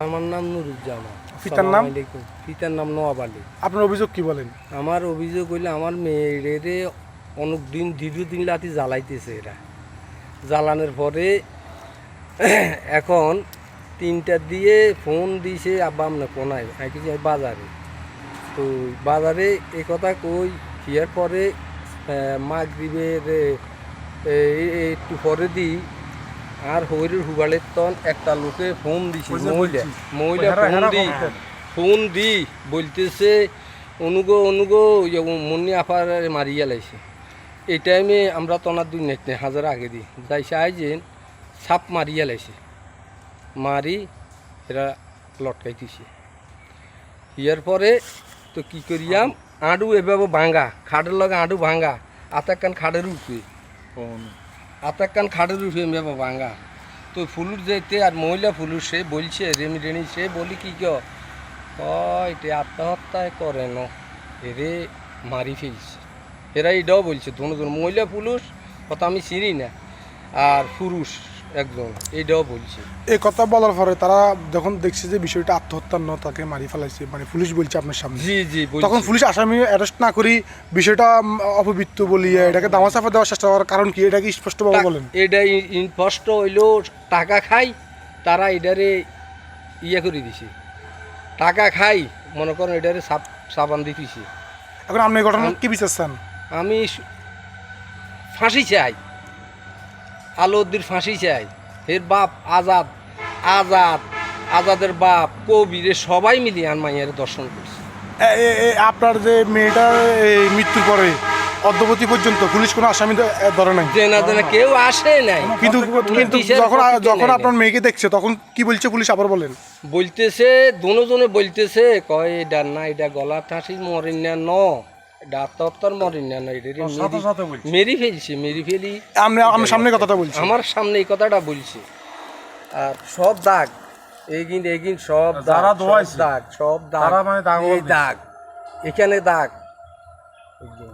আমার নাম নুরুজ্জামান। পিতার নাম? পিতার নাম নওয়াব আলী। আপনার অভিযোগ কি বলেন? আমার অভিযোগ হইলে আমার মেয়েরে অনেক দিন দীর্ঘদিন লাতি জ্বালাইতেছে এরা। জ্বালানোর পরে এখন তিনটা দিয়ে ফোন দিছে আব্বা আমনে কোনায়? কিছু বাজারে। তো বাজারে এ কথা কই হিয়ার পরে মাগরিবের একটু পরে দিই আর হইরের হুবালের তন একটা লোকে ফোন দিছে বুঝতে মহিলা। পারছি। মহিলা ফোন দি ফোন দি বলতেছে অনুগো অনুগো মুন্নি আফার মারিয়া লাইছে। এই টাইমে আমরা তনার দুই নেট নেই হাজার আগে দিই। যাইছে আইজেন সাপ মারিয়া লাইছে। মারি এরা লটকাইতেছে ইয়ার পরে তো কি করিয়াম? আডু এভাবে ভাঙ্গা খাটের লগে আডু ভাঙ্গা আতাকান খাটের উপরে আতাকান খাটের উপরে এভাবে ভাঙা। তো ফুলুর যেতে আর মহিলা ফুলুর সে বলছে, রেমি রেনি, সে বলি কি কে এটি আত্মহত্যায় করে ন, এরে মারি ফেলছে। এরা এটাও বলছে, ধনু মহিলা পুরুষ কথা আমি চিনি না, আর পুরুষ একজন এটাও বলছে। এই কথা বলার পরে তারা যখন দেখছে যে বিষয়টা আত্মহত্যার ন তাকে মারি ফেলাইছে মানে পুলিশ বলছে আপনার সামনে। জি জি। তখন পুলিশ আসামি অ্যারেস্ট না করি বিষয়টা অপবৃত্ত বলিয়ে এটাকে দামা চাপা দেওয়ার চেষ্টা করার কারণ কি এটা কি স্পষ্টভাবে বলেন? এটা স্পষ্ট হইল টাকা খাই তারা এটারে ইয়ে করে দিছে। টাকা খাই মনে করেন এটারে সাপ সাবান দিতেছে। এখন আপনি ঘটনা কি বিচার চান? আমি ফাঁসি চাই। আলোদ্দির ফাঁসি চাই। এর বাপ আজাদ আজাদ আজাদের বাপ কবির সবাই মিলিয়ে আর মাইয়ারে দর্শন করছে। আপনার যে মেয়েটার এই মৃত্যুর পরে অদ্যবধি পর্যন্ত পুলিশ কোনো আসামি ধরে নাই? যে না জানে কেউ আসে নাই। কিন্তু কিন্তু যখন যখন আপনার মেয়েকে দেখছে তখন কি বলছে পুলিশ আবার বলেন? বলতেছে দুজনে বলতেছে কয় এটা না এটা গলা ঠাসি মরিন না ন। আত্মহত্যার মরিন না মেরি- ফেলছে মেরি ফেলি। আমি আমার সামনে কথাটা বলছি। আমার সামনে এই কথাটা বলছি। আর সব দাগ এগিন এগিন সব দাগ দাগ সব দাগ তারা মানে দাগ দাগ এখানে দাগ।